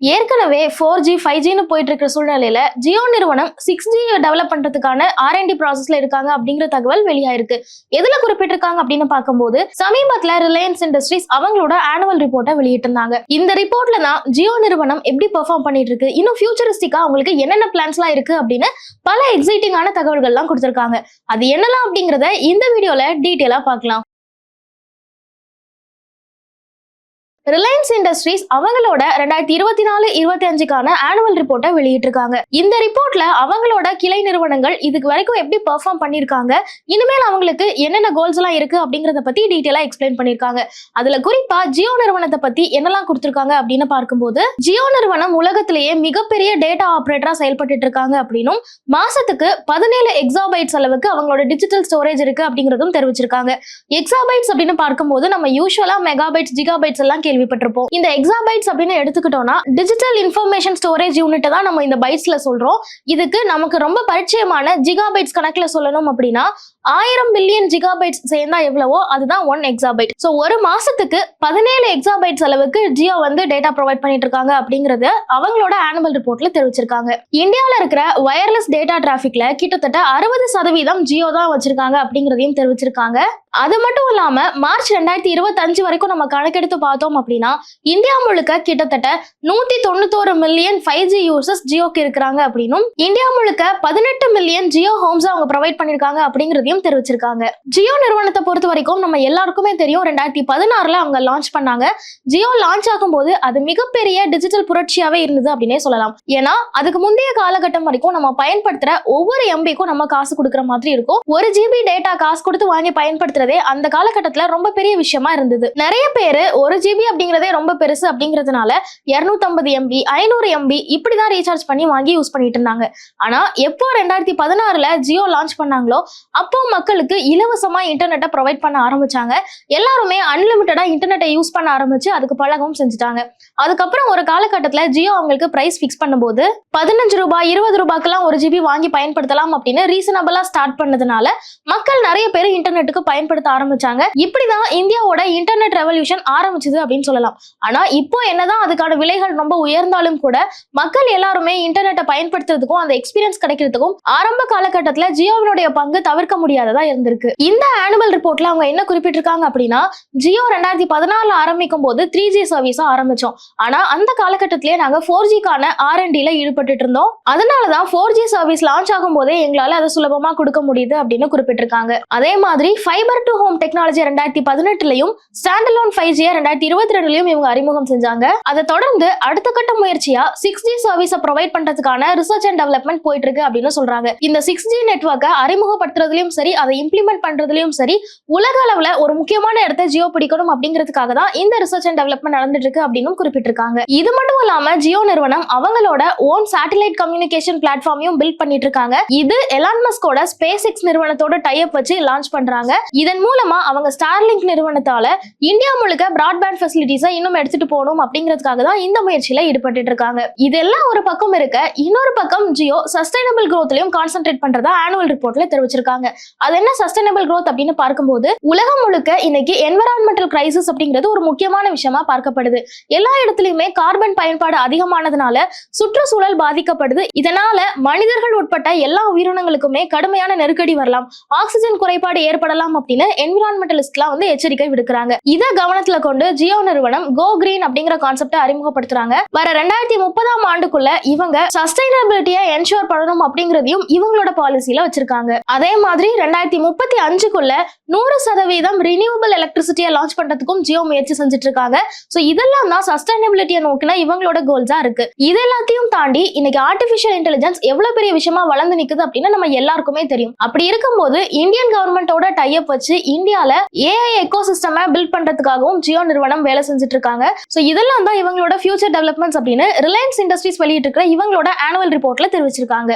ஏற்கனவே four G five ஜின்னு போயிட்டு இருக்கிற சூழ்நிலையில ஜியோ நிறுவனம் சிக்ஸ் ஜி டெவலப் பண்றதுக்கான ஆர்என்டி ப்ராசஸ்ல இருக்காங்க அப்படிங்கிற தகவல் வெளியாயிருக்கு. எதுல குறிப்பிட்டிருக்காங்க அப்படின்னு பார்க்கும்போது சமீபத்துல ரிலையன்ஸ் இண்டஸ்ட்ரீஸ் அவங்களோட ஆனுவல் ரிப்போர்ட்டை வெளியிட்டிருந்தாங்க. இந்த ரிப்போர்ட்ல தான் ஜியோ நிறுவனம் எப்படி பெர்ஃபார்ம் பண்ணிட்டு இருக்கு இன்னும் ஃபியூச்சரிஸ்டிக்கா அவங்களுக்கு என்னென்ன பிளான்ஸ்லாம் இருக்கு அப்படின்னு பல எக்ஸைட்டிங்கான தகவல்கள்லாம் கொடுத்துருக்காங்க. அது என்னலாம் அப்படிங்கறத இந்த வீடியோல டீட்டெயிலா பார்க்கலாம். ரிலையன்ஸ் இண்டஸ்ட்ரீஸ் அவங்களோட ரெண்டாயிரத்தி இருபத்தி நாலு இருபத்தி அஞ்சுக்கான ஆனுவல் ரிப்போர்ட்டை வெளியிட்டிருக்காங்க. இந்த ரிப்போர்ட்ல அவங்களோட கிளை நிறுவனங்கள் இதுக்கு வரைக்கும் எப்படி பெர்ஃபார்ம் பண்ணியிருக்காங்க இனிமேல் அவங்களுக்கு என்னென்ன கோல்ஸ் எல்லாம் இருக்கு அப்படிங்கறத பத்தி டீட்டெயிலா எக்ஸ்பிளைன் பண்ணியிருக்காங்க அதுல குறிப்பா ஜியோ நிறுவனத்தை பத்தி என்னெல்லாம் கொடுத்திருக்காங்க அப்படின்னு பார்க்கும்போது ஜியோ நிறுவனம் உலகத்திலேயே மிகப்பெரிய டேட்டா ஆபரேட்டரா செயல்பட்டு இருக்காங்க அப்படின்னும் மாசத்துக்கு பதினேழு எக்ஸாபைட்ஸ் அளவுக்கு அவங்களோட டிஜிட்டல் ஸ்டோரேஜ் இருக்கு அப்படிங்கறதும் தெரிவிச்சிருக்காங்க. எக்ஸாபைட்ஸ் அப்படின்னு பார்க்கும்போது நம்ம யூஸ்வலா மெகாபைட்ஸ் ஜிகாபைட்ஸ் எல்லாம் கேள்வி கேள்விப்பட்டிருப்போம். இந்த எக்ஸாபைட்ஸ் அப்படின்னு எடுத்துக்கிட்டோம்னா டிஜிட்டல் இன்ஃபர்மேஷன் ஸ்டோரேஜ் யூனிட்டை தான் நம்ம இந்த பைட்ஸ்ல சொல்றோம். இதுக்கு நமக்கு ரொம்ப பரிச்சயமான ஜிகாபைட்ஸ் கணக்குல சொல்லணும் அப்படின்னா ஆயிரம் பில்லியன் ஜிகாபைட்ஸ் சேர்ந்தா எவ்வளவோ? அதுதான் ஒன் எக்ஸாபைட் ஸோ ஒரு மாசத்துக்கு பதினேழு எக்ஸாபைட்ஸ் அளவுக்கு ஜியோ வந்து டேட்டா ப்ரொவைட் பண்ணிட்டு இருக்காங்க அப்படிங்கறத அவங்களோட ஆனுவல் ரிப்போர்ட்ல தெரிவிச்சிருக்காங்க. இந்தியாவில் இருக்கிற வயர்லெஸ் டேட்டா டிராஃபிக்ல கிட்டத்தட்ட அறுபது சதவீதம் ஜியோ தான் வச்சிருக்காங்க அப்படிங்கறதையும் தெரிவிச்சிருக்காங்க. அது மட்டும் இல்லாம மார்ச் ரெண்டாயிரத்தி இருபத்தஞ்சு வரைக்கும் நம்ம கணக்கெடுத்து பார்த்தோம் அப்படின்னா இந்தியா முழுக்க கிட்டத்தட்ட நூத்தி தொண்ணூத்தோரு மில்லியன் ஃபைவ் ஜி யூசர்ஸ் ஜியோக்கு இருக்கிறாங்க அப்படின்னும் இந்தியா முழுக்க பதினெட்டு மில்லியன் ஜியோ ஹோம்ஸ் அவங்க ப்ரொவைட் பண்ணிருக்காங்க அப்படிங்கறதையும் தெரிவிச்சிருக்காங்க. ஜியோ நிறுவனத்தை பொறுத்த வரைக்கும் நம்ம எல்லாருக்குமே தெரியும் ரெண்டாயிரத்தி பதினாறுல அவங்க லான்ச் பண்ணாங்க. ஜியோ லான்ச் ஆகும் போது அது மிகப்பெரிய டிஜிட்டல் புரட்சியாவே இருந்தது அப்படின்னே சொல்லலாம். ஏன்னா அதுக்கு முந்தைய காலகட்டம் வரைக்கும் நம்ம பயன்படுத்துற ஒவ்வொரு எம்பிக்கும் நம்ம காசு கொடுக்குற மாதிரி இருக்கும். ஒரு ஜிபி டேட்டா காசு கொடுத்து வாங்கி பயன்படுத்துறது அந்த காலகட்டத்துல ரொம்ப பெரிய விஷயமா இருந்தது. நிறைய பேரு ஒரு ஜிபி அப்படிங்கறதே ரொம்ப பெருசு அப்படிங்கறதுனால இருநூத்தம்பது எம்பி ஐநூறு எம்பி இப்படிதான் ரீசார்ஜ் பண்ணி வாங்கி யூஸ் பண்ணிட்டு இருந்தாங்க. ஆனா எப்போ ரெண்டாயிரத்தி பதினாறுல ஜியோ லான்ச் பண்ணாங்களோ அப்போ மக்களுக்கு இலவசமா இன்டர்நெட்டை ப்ரொவைட் பண்ண ஆரம்பிச்சாங்க. எல்லாருமே அன்லிமிட்டடா இன்டர்நெட்டை யூஸ் பண்ண ஆரம்பிச்சு அதுக்கு பழகவும் செஞ்சுட்டாங்க. அதுக்கப்புறம் ஒரு காலகட்டத்துல ஜியோ அவங்களுக்கு பிரைஸ் ஃபிக்ஸ் பண்ணும்போது பதினஞ்சு ரூபாய் இருபது ரூபாய்க்கெல்லாம் ஒரு ஜிபி வாங்கி பயன்படுத்தலாம் அப்படின்னு ரீசனபிளா ஸ்டார்ட் பண்ணதுனால மக்கள் நிறைய பேர் இன்டர்நெட்டுக்கு பயன்படுத்த ஆரம்பிச்சாங்க. இப்படிதான் இந்தியாவோட இன்டர்நெட் ரெவல்யூஷன் ஆரம்பிச்சது அப்படின்னு சொல்லலாம். ஆனா இப்போ என்னதான் அதுக்கான விலைகள் ரொம்ப உயர்ந்தாலும் கூட மக்கள் எல்லாருமே இன்டர்நெட்டை பயன்படுத்துறதுக்கும் அந்த எக்ஸ்பீரியன்ஸ் கிடைக்கிறதுக்கும் ஆரம்ப காலகட்டத்துல ஜியோவினுடைய பங்கு தவிர்க்க முடியாததா இருந்திருக்கு. இந்த ஆனுவல் ரிப்போர்ட்ல அவங்க என்ன குறிப்பிட்டிருக்காங்க அப்படின்னா ஜியோ ரெண்டாயிரத்தி பதினாலுல ஆரம்பிக்கும் போது த்ரீ ஜி சர்வீஸா ஆரம்பிச்சோம். ஆனா அந்த காலகட்டத்திலேயே நாங்க ஃபோர் ஜிக்கான ஆர் ஆர்என்டில ஈடுபட்டு இருந்தோம். அதனாலதான் ஃபோர் ஜி சர்வீஸ் லான்ச் ஆகும் போதே எங்களால அதை சுலபமா கொடுக்க முடியுது அப்படின்னு குறிப்பிட்டிருக்காங்க. அதே மாதிரி ஃபைபர் டு ஹோம் டெக்னாலஜி ரெண்டாயிரத்தி பதினெட்டுலயும் ஸ்டாண்டலோன் ஃபைவ் ஜியை ரெண்டாயிரத்தி இருபத்தி ரெண்டுலயும் இவங்க அறிமுகம் செஞ்சாங்க. அதை தொடர்ந்து அடுத்த கட்ட முயற்சியா சிக்ஸ் ஜி சர்வீஸை ப்ரொவைட் பண்றதுக்கான ரிசர்ச் அண்ட் டெவலப்மெண்ட் போயிட்டு இருக்கு அப்படின்னு சொல்றாங்க. இந்த சிக்ஸ் ஜி நெட்ஒர்க்கை அறிமுகப்படுத்துறதுலயும் சரி அதை இம்ப்ளிமெண்ட் பண்றதுலயும் சரி உலக அளவுல ஒரு முக்கியமான இடத்தை ஜியோ பிடிக்கணும் அப்படிங்கிறதுக்காக தான் இந்த ரிசர்ச் அண்ட் டெவலப்மெண்ட் நடந்துட்டு இருக்கு அப்படின்னு குறிப்பிட்டிருக்காங்க. இது மட்டும் இல்லாம ஜியோ நிறுவனம் அவங்களோட ஓன் சேட்டலைட் கம்யூனிகேஷன் பிளாட்ஃபார்மையும் பில்ட் பண்ணிட்டு இருக்காங்க இது எலான் மஸ்கோட ஸ்பேஸ் எக்ஸ் நிறுவனத்தோட டைப் வச்சு லான்ச் பண்றாங்க. இதன் மூலமா அவங்க ஸ்டார்லிங்க் நிறுவனத்தால இந்தியா முழுக்க பிராட்பேண்ட் ஃபெசிலிட்டிஸை இன்னும் எடுத்துட்டு போகணும் அப்படிங்கிறதுக்காக தான் இந்த முயற்சியில ஈடுபட்டு இருக்காங்க. இதெல்லாம் ஒரு பக்கம் இருக்க இன்னொரு பக்கம் ஜியோ சஸ்டைனபிள் growthலயும் கான்சென்ட்ரேட் பண்றதா ஆனுவல் ரிப்போர்ட்ல தெரிவிச்சிருக்காங்க. அது என்ன சஸ்டைனபிள் growth அப்படின்னு பார்க்கும்போது உலகம் முழுக்க இன்னைக்கு என்வரான்மெண்டல் கிரைசிஸ் அப்படிங்கிறது ஒரு முக்கியமான விஷயமா பார்க்கப்படுது. எல்லா இடத்துலயுமே கார்பன் பயன்பாடு அதிகமானதுனால சுற்றுச்சூழல் பாதிக்கப்படுது. இதனால மனிதர்கள் உட்பட்ட எல்லா உயிரினங்களுக்குமே கடுமையான நெருக்கடி வரலாம். ஆக்சிஜன் குறைபாடு ஏற்படலாம் அப்படின்னு என்விரான்மெண்டலிஸ்ட்லாம் வந்து எச்சரிக்கை விடுக்கிறாங்க. இதை கவனத்துல கொண்டு ஜியோ நிறுவனம் கோ கிரீன் அப்படிங்கிற கான்செப்டை அறிமுகப்படுத்துறாங்க. வர ரெண்டாயிரத்தி முப்பதாம் ஆண்டுக்குள்ள இவங்க சஸ்டைனபிலிட்டியை என்ஷோர் பண்ணணும் அப்படிங்கிறதையும் இவங்களோட பாலிசியில வச்சிருக்காங்க. அதே மாதிரி ரெண்டாயிரத்தி முப்பத்தி அஞ்சுக்குள்ள நூறு சதவீதம் ரினியூவபிள் எலக்ட்ரிசிட்டியை லான்ச் பண்றதுக்கும் ஜியோ முயற்சி செஞ்சுட்டு இருக்காங்க ஸோ இதெல்லாம் தான் சஸ்டைனபிலிட்டியை நோக்கின இவங்களோட கோல்ஸா இருக்கு. இது எல்லாத்தையும் தாண்டி இன்னைக்கு ஆர்டிஃபிஷியல் இன்டெலிஜென்ஸ் எவ்வளவு பெரிய விஷயமா வளர்ந்து நிக்குது அப்படின்னு நம்ம எல்லாருக்குமே தெரியும். அப்படி இருக்கும்போது இந்தியன் கவர்மெண்டோட டைப் வச்சு இந்தியால ஏஐ எக்கோ சிஸ்டம் பில்ட் பண்றதுக்காகவும் ஜியோ நிறுவனம் வேலை செஞ்சுட்டு இருக்காங்க ஸோ இதெல்லாம் தான் இவங்களோட ஃபியூச்சர் டெவலப்மெண்ட்ஸ் அப்படின்னு ரிலையன்ஸ் இண்டஸ்ட்ரீஸ் வெளியிட்டு இருக்கிற இவங்களோட ஆனுவல் ரிப்போர்ட்ல தெரிவிச்சிருக்காங்க.